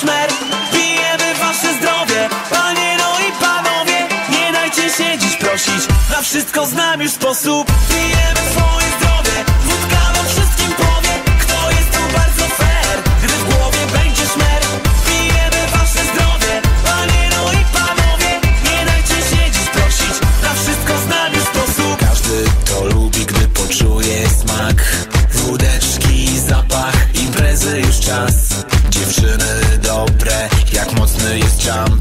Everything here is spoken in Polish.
szmer Pijemy wasze zdrowie Panie no i panowie. Nie dajcie się dziś prosić Na wszystko znam już sposób. Pijemy swoje zdrowie Wódka wam wszystkim powie. Kto jest tu bardzo fair Gdy w głowie będzie szmer? Pijemy wasze zdrowie Panie no i panowie. Nie dajcie się dziś prosić Na wszystko znam już sposób. Każdy to lubi, gdy poczuje smak. Wódeczki, zapach Imprezy już czas. Dziewczyny dobre, jak mocny jest jump